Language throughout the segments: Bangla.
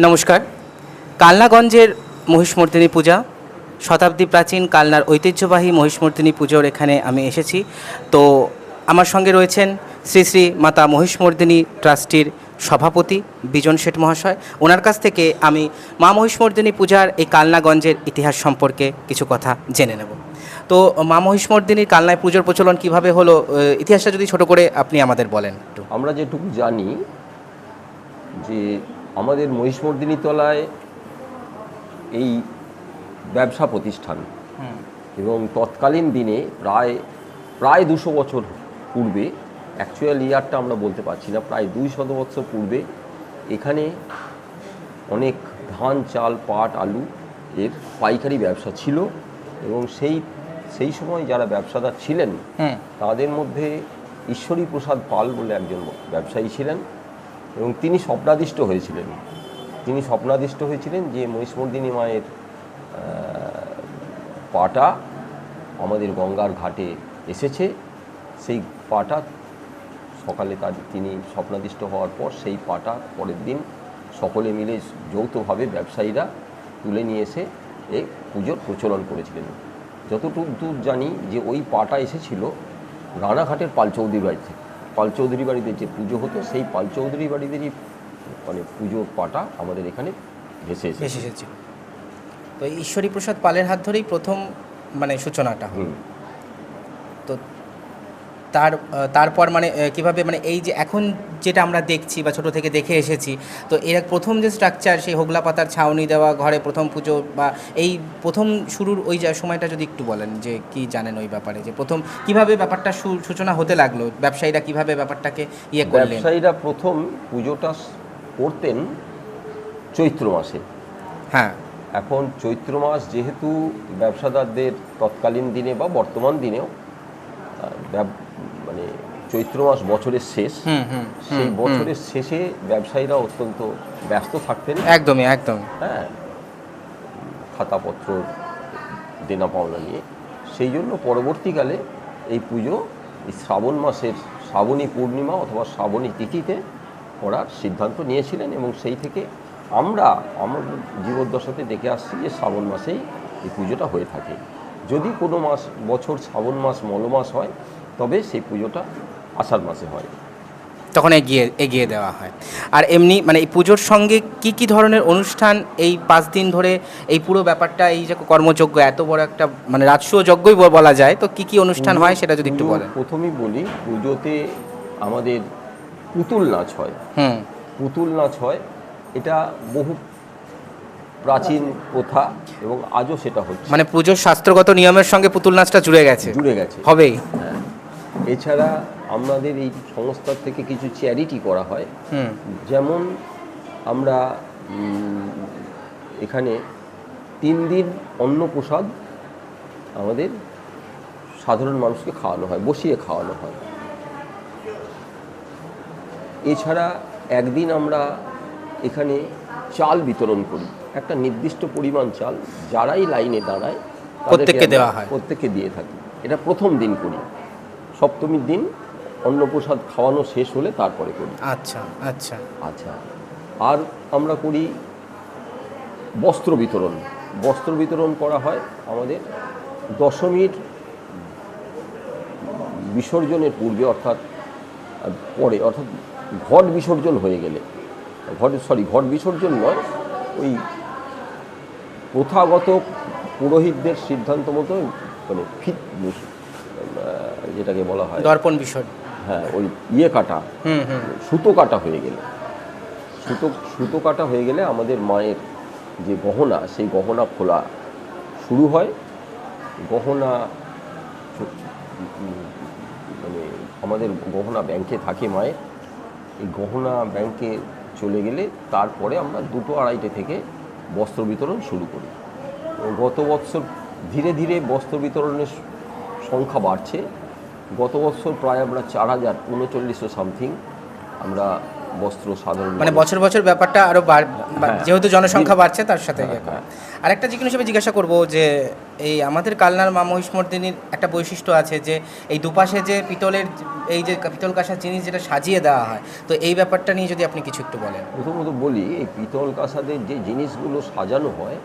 নমস্কার। কালনাগঞ্জের মহিষমর্দিনী পূজা, শতাব্দী প্রাচীন কালনার ঐতিহ্যবাহী মহিষমর্দিনী পুজোর এখানে আমি এসেছি। তো আমার সঙ্গে রয়েছেন শ্রী শ্রী মাতা মহিষমর্দিনী ট্রাস্টির সভাপতি বিজন শেঠ মহাশয়। ওনার কাছ থেকে আমি মা মহিষমর্দিনী পূজার এই কালনাগঞ্জের ইতিহাস সম্পর্কে কিছু কথা জেনে নেব। তো মা মহিষমর্দিনীর কালনায় পুজোর প্রচলন কীভাবে হলো ইতিহাসটা যদি ছোট করে আপনি আমাদের বলেন আমরা যেটুকু জানি যে আমাদের মহিষমর্দিনী তলায় এই ব্যবসা প্রতিষ্ঠান। এবং তৎকালীন দিনে প্রায় প্রায় দুশো বছর পূর্বে অ্যাকচুয়াল ইয়ারটা আমরা বলতে পারছি না প্রায় দুই শত বছর পূর্বে এখানে অনেক ধান চাল পাট আলু এর পাইকারি ব্যবসা ছিল এবং সেই সেই সময় যারা ব্যবসাদার ছিলেন তাদের মধ্যে ঈশ্বরী প্রসাদ পাল বলে একজন ব্যবসায়ী ছিলেন। এবং তিনি স্বপ্নাদিষ্ট হয়েছিলেন। তিনি স্বপ্নাদিষ্ট হয়েছিলেন যে মহিষমর্দিনী মায়ের পাটা আমাদের গঙ্গার ঘাটে এসেছে। সেই পাটা সকালে তার, তিনি স্বপ্নাদিষ্ট হওয়ার পর সেই পাটা পরের দিন সকলে মিলে যৌথভাবে ব্যবসায়ীরা তুলে নিয়ে এসে এই পুজোর প্রচলন করেছিলেন। যতটুকু দূর জানি যে ওই পাটা এসেছিল রানাঘাটের পাল চৌধুরী বাড়ি থেকে। পাল চৌধুরী বাড়িতে যে পুজো হতো সেই পালচৌধুরী বাড়িদেরই মানে পুজো পাটা আমাদের এখানে ভেসে এসেছে তো ঈশ্বরী প্রসাদ পালের হাত ধরেই প্রথম মানে সূচনাটা। হুম। তার তারপর মানে কীভাবে মানে এই যে এখন যেটা আমরা দেখছি বা ছোট থেকে দেখে এসেছি তো এর প্রথম যে স্ট্রাকচার সেই হোগলা পাতার ছাউনি দেওয়া ঘরে প্রথম পুজো বা এই প্রথম শুরুর ওই যা সময়টা যদি একটু বলেন যে কি জানেন ওই ব্যাপারে যে প্রথম কীভাবে ব্যাপারটা সূচনা হতে লাগল ব্যবসায়ীরা কীভাবে ব্যাপারটাকে ইয়ে করলেন? ব্যবসায়ীরা প্রথম পুজোটা করতেন চৈত্র মাসে। হ্যাঁ। এখন চৈত্র মাস যেহেতু ব্যবসাদারদের তৎকালীন দিনে বা বর্তমান দিনেও চৈত্র মাস বছরের শেষ হুম হুম সেই বছরের শেষে ব্যবসায়ীরা অত্যন্ত ব্যস্ত থাকতেন। একদমই একদম। হ্যাঁ খাতাপত্র দেনা পাওনা নিয়ে। সেই জন্য পরবর্তীকালে এই পুজো এই শ্রাবণ মাসের শ্রাবণী পূর্ণিমা অথবা শ্রাবণী তিথিতে করার সিদ্ধান্ত নিয়েছিলেন এবং সেই থেকে আমরা আমার জীবদ্দশাতে দেখে আসছি যে শ্রাবণ মাসেই এই পুজোটা হয়ে থাকে। যদি কোনো মাস বছর শ্রাবণ মাস মলমাস হয় তবে সেই পুজোটা আষাঢ় মাসে হয়। তখন এগিয়ে এগিয়ে দেওয়া হয়। আর এমনি মানে এই পুজোর সঙ্গে কি কি ধরনের অনুষ্ঠান এই পাঁচ দিন ধরে এই পুরো ব্যাপারটা এই যে কর্মযজ্ঞ এত বড় একটা মানে রাজস্ব যজ্ঞই বলা যায় তো কি কি অনুষ্ঠান হয় সেটা যদি একটু বলেন। প্রথমেই বলি পুজোতে আমাদের পুতুল নাচ হয়। হুম। পুতুল নাচ হয় এটা বহু প্রাচীন প্রথা এবং আজও সেটা হচ্ছে। মানে পুজোর শাস্ত্রগত নিয়মের সঙ্গে পুতুল নাচটা জুড়ে গেছে? জুড়ে গেছে। হবেই। এছাড়া আমাদের এই সংস্থার থেকে কিছু চ্যারিটি করা হয়। যেমন আমরা এখানে তিন দিন অন্নপ্রসাদ আমাদের সাধারণ মানুষকে খাওয়ানো হয় বসিয়ে খাওয়ানো হয়। এছাড়া একদিন আমরা এখানে চাল বিতরণ করি একটা নির্দিষ্ট পরিমাণ চাল যারাই লাইনে দাঁড়ায় প্রত্যেককে দেওয়া হয়। প্রত্যেককে দিয়ে থাকি। এটা প্রথম দিন করি সপ্তমীর দিন অন্নপ্রসাদ খাওয়ানো শেষ হলে তারপরে করি। আচ্ছা আচ্ছা। আচ্ছা। আর আমরা করি বস্ত্র বিতরণ। বস্ত্র বিতরণ করা হয় আমাদের দশমীর বিসর্জনের পূর্বে অর্থাৎ পরে অর্থাৎ ঘট বিসর্জন হয়ে গেলে। ঘট সরি ঘট বিসর্জন নয় ওই প্রথাগত পুরোহিতদের সিদ্ধান্ত মতো মানে ফিট যেটাকে বলা হয়। দর্পণ বিষয় হ্যাঁ ওই ইয়ে কাটা সুতো কাটা হয়ে গেলে। সুতো সুতো কাটা হয়ে গেলে আমাদের মায়ের যে গহনা সেই গহনা খোলা শুরু হয়। গহনা মানে আমাদের গহনা ব্যাংকে থাকে মায়ের। এই গহনা ব্যাংকে চলে গেলে তারপরে আমরা দুটো আড়াইটে থেকে বস্ত্র বিতরণ শুরু করি। গত বছর ধীরে ধীরে বস্ত্র বিতরণের সংখ্যা বাড়ছে। গত বছর প্রায় আমরা চার হাজার উনচল্লিশশো সামথিং আমরা বস্ত্র সাধারণ মানে বছর বছর ব্যাপারটা আরও হ্যাঁ। যেহেতু জনসংখ্যা বাড়ছে তার সাথে হ্যাঁ, ইয়ে করে। হ্যাঁ। আরেকটা জিজ্ঞাসা হিসেবে জিজ্ঞাসা করব যে এই আমাদের কালনার মা মহিষমর্দিনীর একটা বৈশিষ্ট্য আছে যে এই দুপাশে যে পিতলের এই যে পিতল কাঁসার জিনিস যেটা সাজিয়ে দেওয়া হয় তো এই ব্যাপারটা নিয়ে যদি আপনি কিছু একটু বলেন প্রথমত বলি এই পিতল কাঁসাদের যে জিনিসগুলো সাজানো হয়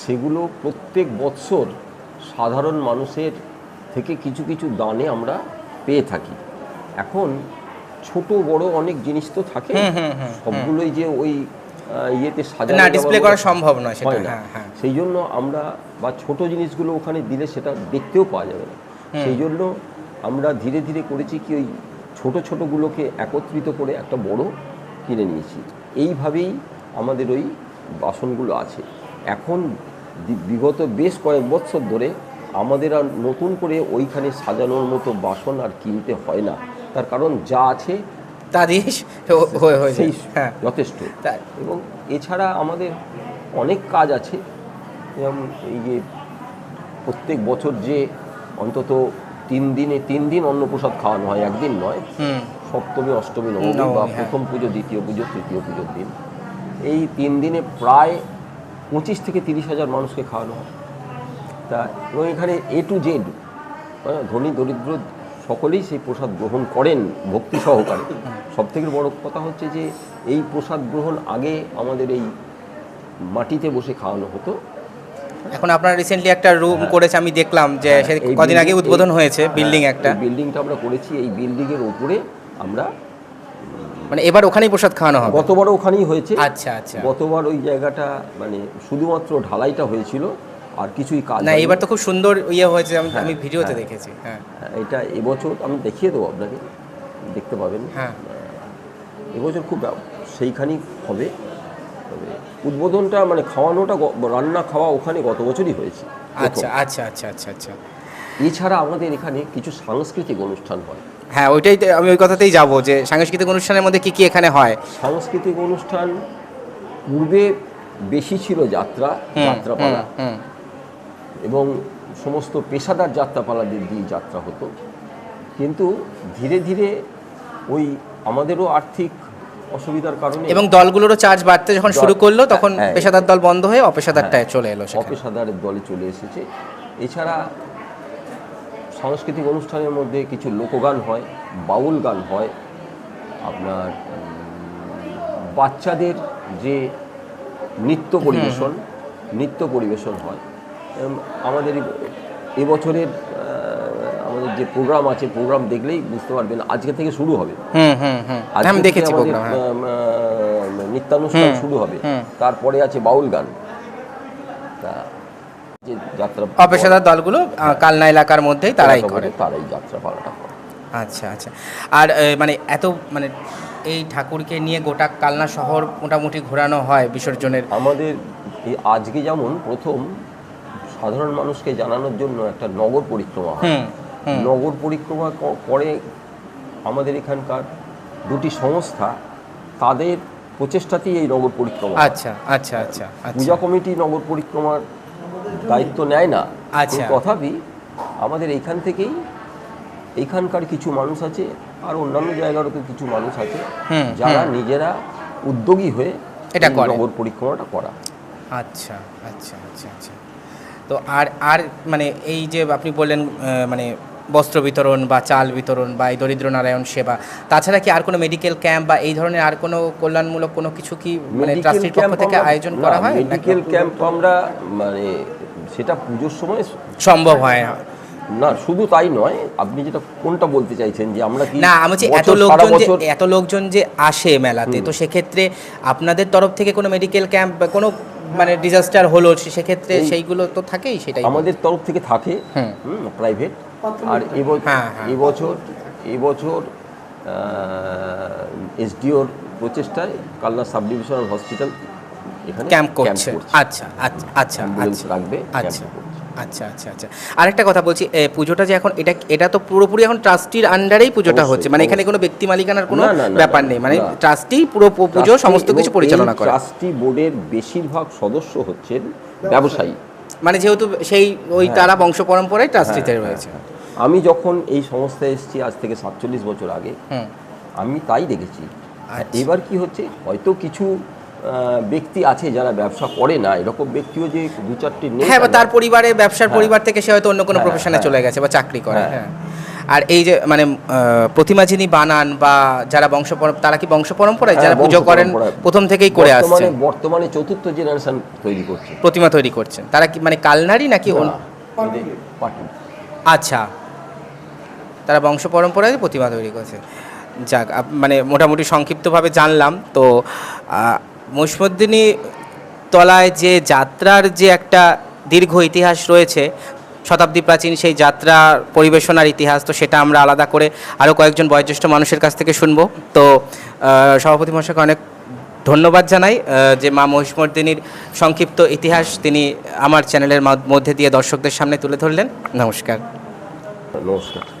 সেগুলো প্রত্যেক বৎসর সাধারণ মানুষের থেকে কিছু কিছু দানে আমরা পেয়ে থাকি। এখন ছোট বড় অনেক জিনিস তো থাকে। হুম, হুম, হুম, সবগুলোই যে ওই ইয়েতে সাজানো না ডিসপ্লে করা সম্ভব নয় সেটা না। হ্যাঁ হ্যাঁ। সেই জন্য আমরা বা ছোট জিনিসগুলো ওখানে দিলে সেটা দেখতেও পাওয়া যাবে না। সেই জন্য আমরা ধীরে ধীরে করেছি কি ওই ছোট ছোটগুলোকে একত্রিত করে একটা বড় কিনে নিয়েছি। এইভাবেই আমাদের ওই বাসনগুলো আছে। এখন বিগত বেশ কয়েক বছর ধরে আমাদের আর নতুন করে ওইখানে সাজানোর মতো বাসন আর কিনতে হয় না। তার কারণ যা আছে তা দিয়ে হ- হয়ে সেই যথেষ্ট। এবং এছাড়া আমাদের অনেক কাজ আছে। যেমন এই যে প্রত্যেক বছর যে অন্তত তিন দিনে তিন দিন অন্নপ্রসাদ খাওয়ানো হয় একদিন নয়। সপ্তমী অষ্টমী নবমী নবমী, বা হ্যাঁ। প্রথম পুজো দ্বিতীয় পুজো তৃতীয় পুজোর দিন। এই তিন দিনে প্রায় পঁচিশ থেকে তিরিশ হাজার মানুষকে খাওয়ানো হয়। তা এবং এখানে এ টু জেড ধনী দরিদ্র সকলেই সেই প্রসাদ গ্রহণ করেন ভক্তি সহকারে। সব থেকে বড় কথা হচ্ছে যে এই প্রসাদ গ্রহণ আগে আমাদের এই মাটিতে বসে খাওয়ানো হতো। এখন আপনারা রিসেন্টলি একটা রুম করেছে আমি দেখলাম যে হ্যাঁ। কদিন আগে উদ্বোধন হয়েছে হ্যাঁ, বিল্ডিং একটা। বিল্ডিংটা আমরা করেছি এই বিল্ডিংয়ের উপরে আমরা মানে এবার ওখানেই প্রসাদ খাওয়ানো হবে? গতবারও ওখানেই হয়েছে। আচ্ছা আচ্ছা। গতবার ওই জায়গাটা মানে শুধুমাত্র ঢালাইটা হয়েছিল। আর কিছুই কাজ না এবার তো খুব সুন্দর ইয়ে হয়েছে আমি- হ্যাঁ, ভিডিওতে হ্যাঁ। দেখেছি হ্যাঁ। হ্যাঁ, এটা এবছর আমি দেখিয়ে দেবো আপনাকে দেখতে পাবেন। হ্যাঁ। এবছর খুব সেইখানেই হবে। তবে উদ্বোধনটা মানে খাওয়ানোটা রান্না খাওয়া ওখানে গত বছরই হয়েছে আচ্ছা আচ্ছা আচ্ছা আচ্ছা আচ্ছা। এছাড়া আমাদের এখানে কিছু সাংস্কৃতিক অনুষ্ঠান হয়। হ্যাঁ ওইটাই আমি ওই কথাতেই যাব যে সাংস্কৃতিক অনুষ্ঠানের মধ্যে কি কি এখানে হয়? সাংস্কৃতিক অনুষ্ঠান পূর্বে বেশি ছিল যাত্রা যাত্রাপালা। হুম। এবং সমস্ত পেশাদার যাত্রাপালাদের দিয়ে যাত্রা হতো। কিন্তু ধীরে ধীরে ওই আমাদেরও আর্থিক অসুবিধার কারণে এবং দলগুলোরও চার্জ বাড়তে যখন শুরু করল তখন হ্যাঁ। পেশাদার দল বন্ধ হয়ে অপেশাদারটায় চলে এলো সেখানে। অপেশাদারের দলে চলে এসেছে। এছাড়া সাংস্কৃতিক অনুষ্ঠানের মধ্যে কিছু লোকগান হয় বাউল গান হয়। আপনার বাচ্চাদের যে নৃত্য পরিবেশন নৃত্য পরিবেশন হয়। আমাদের এবছরের আমাদের যে প্রোগ্রাম আছে প্রোগ্রাম দেখলেই বুঝতে পারবেন আজকে থেকে শুরু হবে। আমি দেখেছি হ্যাঁ। নৃত্যানুষ্ঠান শুরু হবে। তারপরে আছে বাউল গান। তা যে যাত্রা অপেশাদার দলগুলো কালনা এলাকার মধ্যেই তারাই করে। তারাই যাত্রা পালাটা করে। আচ্ছা আচ্ছা। আর মানে এত মানে এই ঠাকুরকে নিয়ে গোটা কালনা শহর মোটামুটি ঘোরানো হয় বিসর্জনের। আমাদের আজকে যেমন প্রথম সাধারণ মানুষকে জানানোর জন্য একটা নগর পরিক্রমা হয়। নগর পরিক্রমা করে আমাদের এখানকার দুটি সংস্থা তাদের প্রচেষ্টাতেই এই নগর পরিক্রমা আচ্ছা আচ্ছা আচ্ছা আচ্ছা। পূজা কমিটি নগর পরিক্রমার দায়িত্ব নেয় না। আচ্ছা। তথাপি আমাদের এইখান থেকেই এইখানকার কিছু মানুষ আছে আর অন্যান্য জায়গারও তো কিছু মানুষ আছে যারা নিজেরা উদ্যোগী হয়ে এটা নগর পরিক্রমাটা করা। আচ্ছা আচ্ছা আচ্ছা আচ্ছা। তো আর আর মানে এই যে আপনি বললেন মানে বস্ত্র বিতরণ বা চাল বিতরণ বা এই দরিদ্র নারায়ণ সেবা তাছাড়া কি আর কোনো মেডিকেল ক্যাম্প বা এই ধরনের আর কোনো কল্যাণমূলক কোনো কিছু কি মানে ট্রাস্টির পক্ষ থেকে আয়োজন করা হয়? মেডিকেল ক্যাম্প আমরা মানে সেটা পুজোর সময় সম্ভব হয় না। না শুধু তাই নয় আপনি যেটা কোনটা বলতে চাইছেন যে আমরা কি না আমি বলছি এত লোকজন যে এত লোকজন যে আসে মেলাতে তো সেক্ষেত্রে আপনাদের তরফ থেকে কোনো মেডিকেল ক্যাম্প বা কোনো মানে ডিজাস্টার হলো সেক্ষেত্রে সেইগুলো তো থাকেই সেটাই আমাদের তরফ থেকে থাকে হুম। প্রাইভেট আর এবছর হ্যাঁ, হ্যাঁ। এবছর এসডিওর প্রচেষ্টায় কালনা সাব ডিভিশনাল হসপিটাল এখানে ক্যাম্প করছে আচ্ছা আচ্ছা আচ্ছা আচ্ছা রাখবে আচ্ছা। আচ্ছা আচ্ছা আচ্ছা। আরেকটা কথা বলছি পুজোটা যে এখন এটা এটা তো পুরোপুরি এখন ট্রাস্টির আন্ডারেই পুজোটা হচ্ছে। মানে এখানে কোনো ব্যক্তি মালিকানার কোনো ব্যাপার নেই। মানে। ট্রাস্টি পুরো পুজো সমস্ত কিছু পরিচালনা করে। ট্রাস্টি বোর্ডের বেশিরভাগ সদস্য হচ্ছেন ব্যবসায়ী। মানে যেহেতু সেই ওই হ্যাঁ। তারা বংশ পরম্পরায় ট্রাস্টিতে হ্যাঁ, রয়েছে। হ্যাঁ, হ্যাঁ। আমি যখন এই সংস্থায় এসেছি আজ থেকে সাতচল্লিশ বছর আগে আমি তাই দেখেছি। আচ্ছা। এবার কি হচ্ছে হয়তো কিছু ব্যক্তি আছে যারা ব্যবসা করে না এরকম ব্যক্তিও যে দু চারটি নেই হ্যাঁ বা তার পরিবারে ব্যবসার হ্যাঁ। পরিবার থেকে সে হয়তো অন্য কোনো হ্যাঁ, প্রফেশনে হ্যাঁ। চলে গেছে বা চাকরি করে হ্যাঁ। হ্যাঁ। আর এই যে মানে প্রতিমা যিনি বানান বা যারা বংশ তারা কি বংশ পরম্পরায় যারা হ্যাঁ, পুজো করেন প্রথম থেকেই করে আসছে বর্তমানে চতুর্থ জেনারেশন তৈরি করছে। প্রতিমা তৈরি করছেন। তারা কি মানে কালনারি নাকি আচ্ছা। তারা বংশ পরম্পরায় প্রতিমা তৈরি করছে। যাক মানে মোটামুটি সংক্ষিপ্তভাবে জানলাম। তো আহ, তলায় যে যাত্রার যে একটা দীর্ঘ ইতিহাস রয়েছে শতাব্দী প্রাচীন সেই যাত্রা পরিবেশনার ইতিহাস তো সেটা আমরা আলাদা করে আরও কয়েকজন বয়োজ্যেষ্ঠ মানুষের কাছ থেকে শুনব। তো সভাপতি মহাশয়কে অনেক ধন্যবাদ জানাই যে মা মহিষমর্দিনীর সংক্ষিপ্ত ইতিহাস তিনি আমার চ্যানেলের মধ্যে দিয়ে দর্শকদের সামনে তুলে ধরলেন। নমস্কার। নমস্কার।